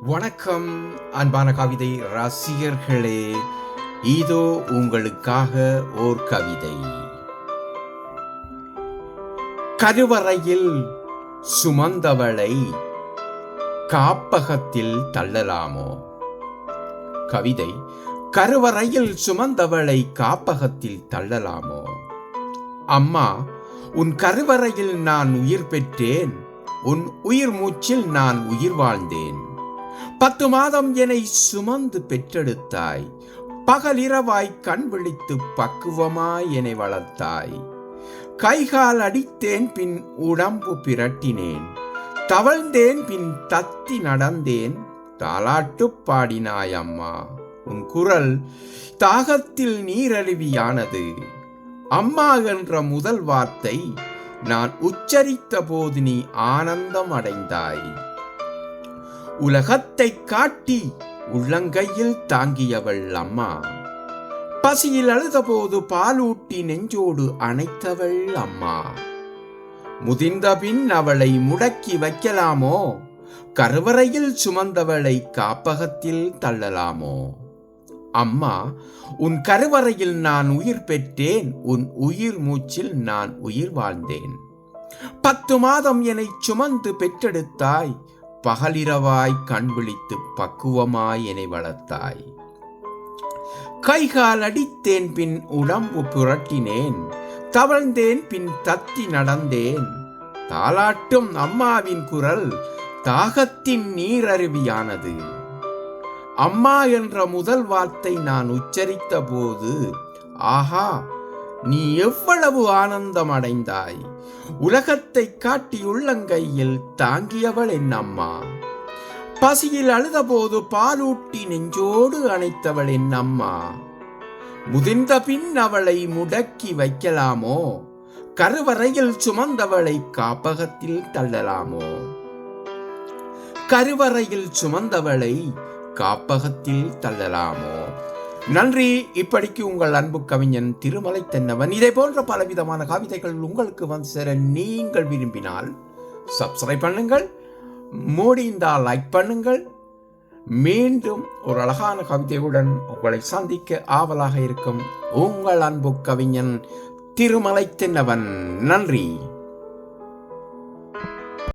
வணக்கம் அன்பான கவிதை ரசிகர்களே. இதோ உங்களுக்காக ஓர் கவிதை. கருவறையில் சுமந்தவளை காப்பகத்தில் தள்ளலாமோ? கவிதை கருவறையில் சுமந்தவளை காப்பகத்தில் தள்ளலாமோ? அம்மா உன் கருவறையில் நான் உயிர் பெற்றேன் உன் உயிர் மூச்சில் நான் உயிர் வாழ்ந்தேன். பத்து மாதம் என்னை சுமந்து பெற்றெடுத்தாய். பகலிரவாய் கண் விழித்து பக்குவமாய் என்னை வளர்த்தாய். கைகால் அடித்தேன் பின் உடம்பு பிரட்டினேன். தவழ்ந்தேன் பின் தத்தி நடந்தேன். தாலாட்டு பாடினாய் அம்மா உன் குரல் தாகத்தில் நீரழிவியானது. அம்மா என்ற முதல் வார்த்தை நான் உச்சரித்த போது நீ ஆனந்தம் அடைந்தாய். உலகத்தை காட்டி உள்ளங்கையில் தாங்கியவள் அம்மா. பசியில் அழுதபோது பாலூட்டி நெஞ்சோடு அணைத்தவள் அம்மா. முதிர்ந்த பின் அவளை முடக்கி வைக்கலாமோ? கருவறையில் சுமந்தவளை காப்பகத்தில் தள்ளலாமோ? அம்மா உன் கருவறையில் நான் உயிர் பெற்றேன் உன் உயிர் மூச்சில் நான் உயிர் வாழ்ந்தேன். பத்து மாதம் என்னை சுமந்து பெற்றெடுத்தாய் பகலிரவாய் கண் விழித்து பக்குவமாய் என்னை வளர்த்தாய். கைகால் அடித்தேன் பின் உடம்பு புரட்டினேன். தவழ்ந்தேன் பின் தத்தி நடந்தேன். தாலாட்டும் அம்மாவின் குரல் தாகத்தின் நீரருவியானது. அம்மா என்ற முதல் வார்த்தை நான் உச்சரித்த போது ஆஹா நீ எவ்வளவு ஆனந்தம் அடைந்தாய் உலகத்தை காட்டி உள்ளங்கையில் தாங்கியவள் என் அம்மா. பசியில் அழுதபோது பாலூட்டி நெஞ்சோடு அணைத்தவள் என் அம்மா. முதிர்ந்த பின் அவளை முடக்கி வைக்கலாமோ? கருவறையில் சுமந்தவளை காப்பகத்தில் தள்ளலாமோ? கருவறையில் சுமந்தவளை காப்பகத்தில் தள்ளலாமோ? நன்றி. இப்படிக்கு உங்கள் அன்பு கவிஞன் திருமலை தென்னவன். இதே போன்ற பலவிதமான கவிதைகள் உங்களுக்கு வந்து சேர நீங்கள் விரும்பினால் சப்ஸ்கிரைப் பண்ணுங்கள். மூடிந்தால் லைக் பண்ணுங்கள். மீண்டும் ஒரு அழகான கவிதையுடன் உங்களை சந்திக்க ஆவலாக இருக்கும் உங்கள் அன்பு கவிஞன் திருமலை தென்னவன். நன்றி.